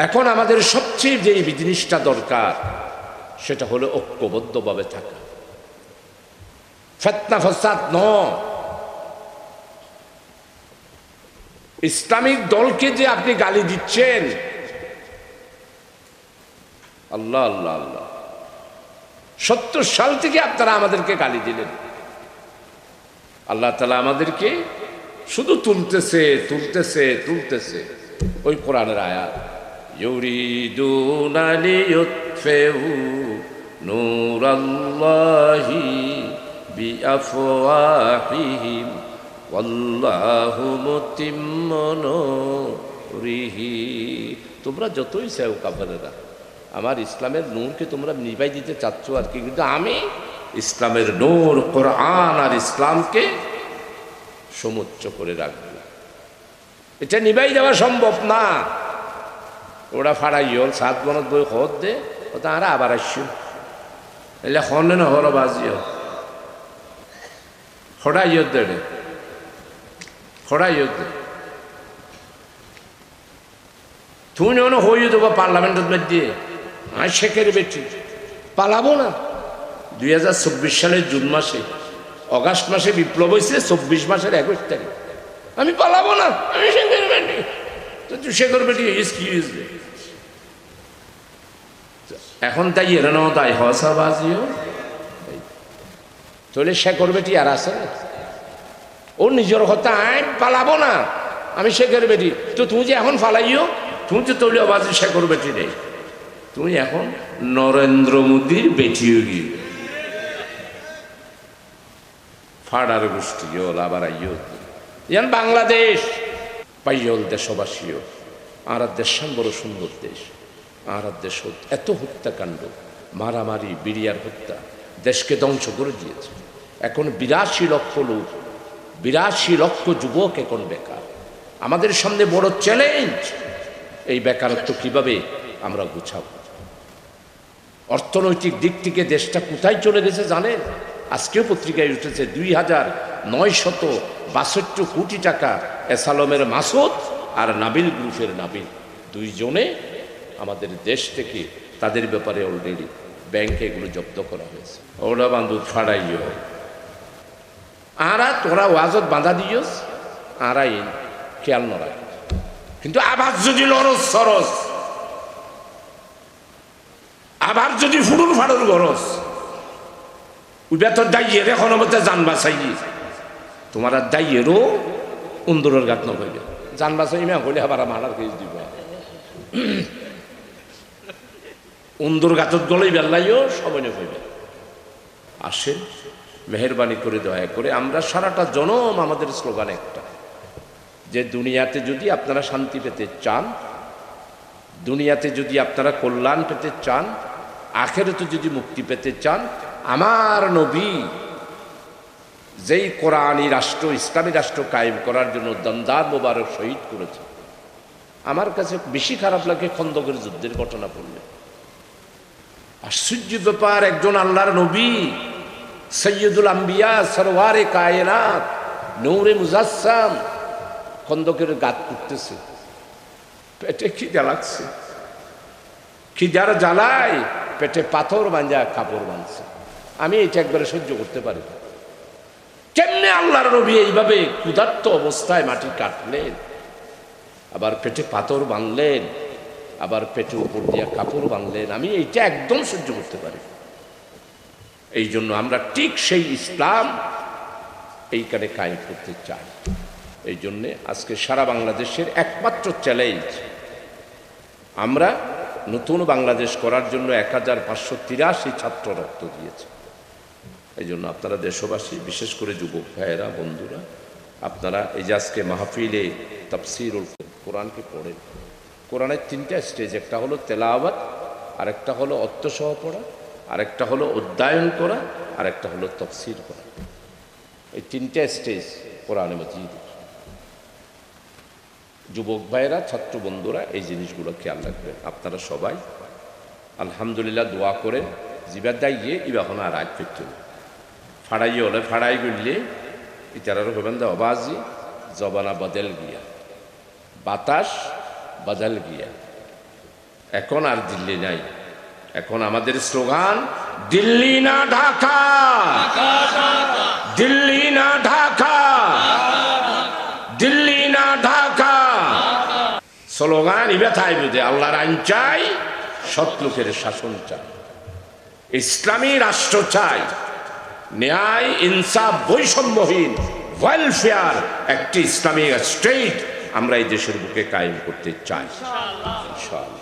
এখন আমাদের সবচেয়ে যে জিনিসটা দরকার, সেটা হলো ঐক্যবদ্ধভাবে থাকা। ফেতনা ফসাদ ন। ইসলামিক দলকে যে আপনি গালি দিচ্ছেন, আল্লাহ আল্লাহ আল্লাহ। সত্তর সাল থেকে আপনারা আমাদেরকে গালি দিলেন। আল্লাহ তালা আমাদেরকে শুধু তুলতেছে তুলতেছে তুলতেছে। ওই কোরআনের আয়াত। ইউরিদুনা লিয়ুতফিউ নূরাল্লাহি বিআফওয়াহিহিম ওয়াল্লাহু মুতিম্মু নূরিহি তোমরা যতই চাও কাফেরেরা, আমার ইসলামের নূরকে তোমরা নিভাই দিতে চাচ্ছ আর কি, কিন্তু আমি ইসলামের নূর, কোরআন আর ইসলামকে সমুচ্চ করে রাখব। এটা নিভাই দেওয়া সম্ভব না। ওরা ফাড়াইও সাত বনত বই হদ দে, ও তারা আবার আসছো এলে হনে না হর বাজিও হড়াইও দেড়ে হড়াইও দে। তুমি অন হইও দেবো পার্লামেন্টের দিয়ে। আর শেখের বেটি। পালাবো না। দুই হাজার চব্বিশ সালের জুন মাসে, অগাস্ট মাসে বিপ্লব হয়েছে চব্বিশ মাসের একুশ তারিখ। আমি পালাবো না। আমি শেখের বেটি। তো তুই শেখর বেটি এক্সকিউজ এখন তাই এর তাই হসা বাজিও তাহলে শেখর বেটি আর আছে? ও নিজের কথা আয় পালাবো না। আমি শেখের বেটি তো তুমি যে এখন ফালাইও, তুমি তো তৈরি বাজি শেখর বেটি নেই তুমি এখন নরেন্দ্র মোদীর বেটিও গিয়ে ফাড়ার গোষ্ঠী আবার আইয়ল ইয়ান বাংলাদেশ। পাইয়ল দেশবাসীও। আর দেশান বড় সুন্দর দেশ। আর দেশ এত হত্যাকাণ্ড, মারামারি, বিড়িয়ার হত্যা, দেশকে ধ্বংস করে দিয়েছে। এখন বিরাশি লক্ষ লোক, বিরাশি লক্ষ যুবক এখন বেকার। আমাদের সামনে বড় চ্যালেঞ্জ, এই বেকারত্ব কীভাবে আমরা গুছাব? অর্থনৈতিক দিক থেকে দেশটা কোথায় চলে গেছে জানেন? আজকেও পত্রিকায় উঠেছে, দুই হাজার নয় শত বাষট্টি কোটি টাকা এসালমের মাসুদ আর নাবিল গ্রুপের নাবিল। দুইজনে আমাদের দেশ থেকে তাদের ব্যাপারে অলরেডি ব্যাংকে এগুলো জব্দ করা হয়েছে। ওরা বান্ধব ফাড়াইও আরা, তোরা ওয়াজত বাঁধা দিয়স আরাই খেয়াল নড়াই কিন্তু আবার যদি লরস সরস। আবার যদি ফুড়ুর ফাড়ুর গরস। উইবা তোর দাইয়ের এখন মধ্যে যান বাসাই তোমার দাইয়েরও উন্দরের গাত নকইবে যান বাসাই ইমা হলে আবার মারার কেস দিব। উন্দর গাতত গলেই বেল্লাইও সবাই হইবে। আসেন, মেহরবানি করে দয়া করে, আমরা সারাটা জনম আমাদের স্লোগান একটা। যে দুনিয়াতে যদি আপনারা শান্তি পেতে চান, দুনিয়াতে যদি আপনারা কল্যাণ পেতে চান, আখেরতে যদি মুক্তি পেতে চান, আমার নবী যেই কোরআনী রাষ্ট্র, ইসলামী রাষ্ট্র কায়েম করার জন্য দমদার মোবারক শহীদ করেছে, আমার কাছে বেশি খারাপ লাগে খন্দকের যুদ্ধের ঘটনা পড়লে আশ্চর্য ব্যাপার, একজন আল্লাহর নবী, সৈয়দুল আম্বিয়া, সরওয়ারে কায়নাত, নৌরে মুজাসাম খন্দকের গাত করতেছে পেটে খিদা লাগছে। খিদার জ্বালায় পেটে পাথর বাঁধা কাপড় বাঁধছে। আমি এটা একবারে সহ্য করতে পারি না। কেমনে আল্লাহর নবী এইভাবে ক্ষুধার্ত অবস্থায় মাটি কাটলেন? আবার পেটে পাথর বাঁধলেন, আবার পেটে উপর দিয়া কাপড় বাঁধলেন। আমি এইটা একদম সহ্য করতে পারি। এই জন্য আমরা ঠিক সেই ইসলাম এইখানে কায়েম করতে চাই। এই জন্যে আজকে সারা বাংলাদেশের একমাত্র চ্যালেঞ্জ আমরা নতুন বাংলাদেশ করার জন্য এক হাজার পাঁচশো তিরাশি ছাত্র রক্ত দিয়েছে। এই জন্য আপনারা দেশবাসী, বিশেষ করে যুবক ভাইয়েরা, বন্ধুরা, আপনারা এই মাহফিলে তফসিরুল কোরআনকে পড়েন, কোরআনের তিনটা স্টেজ, একটা হলো তেলাওয়াত, আরেকটা হলো অর্থসহ পড়া, আরেকটা হলো অধ্যায়ন করা, আরেকটা হলো তফসির করা। এই তিনটা স্টেজ কোরআনে মজিদ। যুবক ভাইয়েরা, ছাত্র বন্ধুরা, এই জিনিসগুলো খেয়াল রাখবেন। আপনারা সবাই আলহামদুলিল্লাহ দোয়া করেন জিবার দাইয়ে ইবা এখন আর আজ করতে ফাড়াই হলে ফাড়াই গড়লে ইতারার হবেন দা অবাজি জবানা বদল গিয়া, বাতাস বদল গিয়া। এখন আর দিল্লি নাই। এখন আমাদের স্লোগান, দিল্লি না ঢাকা। দিল্লি না ঢাকা। দিল্লি না ঢাকা। স্লোগান ইবে থাই বুঝে আল্লাহর আইন চাই, সৎ লোকের শাসন চাই। ইসলামী রাষ্ট্র চাই। ন্যায় ইনসাফ বৈষম্যহীন ওয়েলফেয়ার একটি ইসলামিক স্টেট আমরা এই দেশের বুকে কায়েম করতে চাই। ইনশাআল্লাহ।